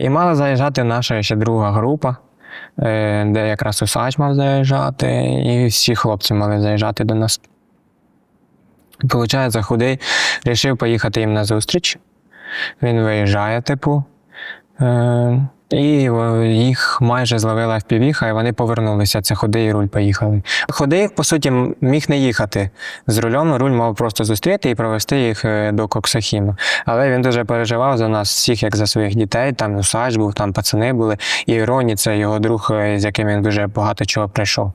І мала заїжджати наша ще друга група, е, де якраз усач мав заїжджати, і всі хлопці мали заїжджати до нас. Получається, худий рішив поїхати їм на зустріч. Він виїжджає, типу. Е, і їх майже зловила впівіха, і вони повернулися. Це ходи і руль поїхали. Ходи, по суті, міг не їхати з рулем. Руль мав просто зустріти і провести їх е, до Коксахіма. Але він дуже переживав за нас всіх, як за своїх дітей. Там Усач був, там пацани були. І Роні це його друг, е, з яким він дуже багато чого прийшов.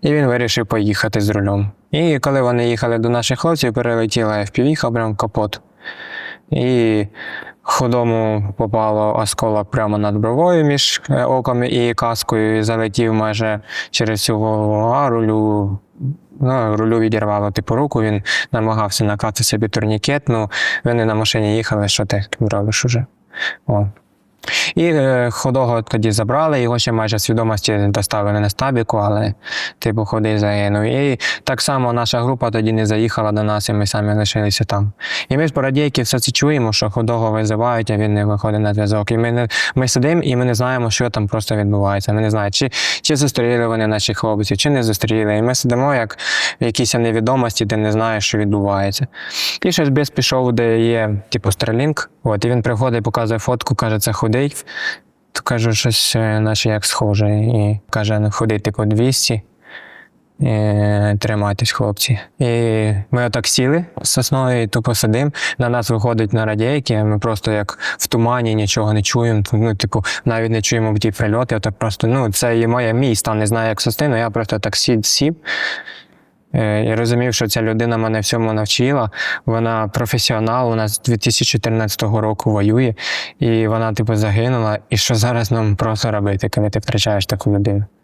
І він вирішив поїхати з рулем. І коли вони їхали до наших хлопців, перелетіла FPV, прям капот. І ходому попало осколок прямо над бровою між е, оком і каскою, і залетів майже через цю голову, рулю. Ну, рулю відірвало типу руку, він намагався накати собі турнікет. Ну, вони на машині їхали, що ти робиш уже. О. І е, ходого тоді забрали, його ще майже свідомості доставили на стабіку, але типу ходи загинув. І так само наша група тоді не заїхала до нас, і ми самі лишилися там. І ми з Бородійки все це чуємо, що ходого визивають, а він не виходить на зв'язок. І ми, не, ми сидимо і ми не знаємо, що там просто відбувається. Ми не знаємо, чи, чи зустріли вони наших хлопців, чи не зустріли. І ми сидимо як в якійсь невідомості, де не знаєш, що відбувається. І щось без пішов, де є, типу, Starlink, От, і він приходить, показує фотку, каже, це худий. То кажу, щось е, наче як схоже. І каже, ну ходи, типу, 200. Е, Тримайтесь, хлопці. І ми отак сіли з сосною, і тупо сидимо. На нас виходить на радійки, ми просто як в тумані нічого не чуємо. Ну, типу, навіть не чуємо ті прильоти. Отак просто, ну, це є моє мій не знаю, як состину. Я просто так сів, сів. Е, І розумів, що ця людина мене всьому навчила. Вона професіонал, вона з 2014 року воює, і вона, типу, загинула. І що зараз нам просто робити, коли ти втрачаєш таку людину?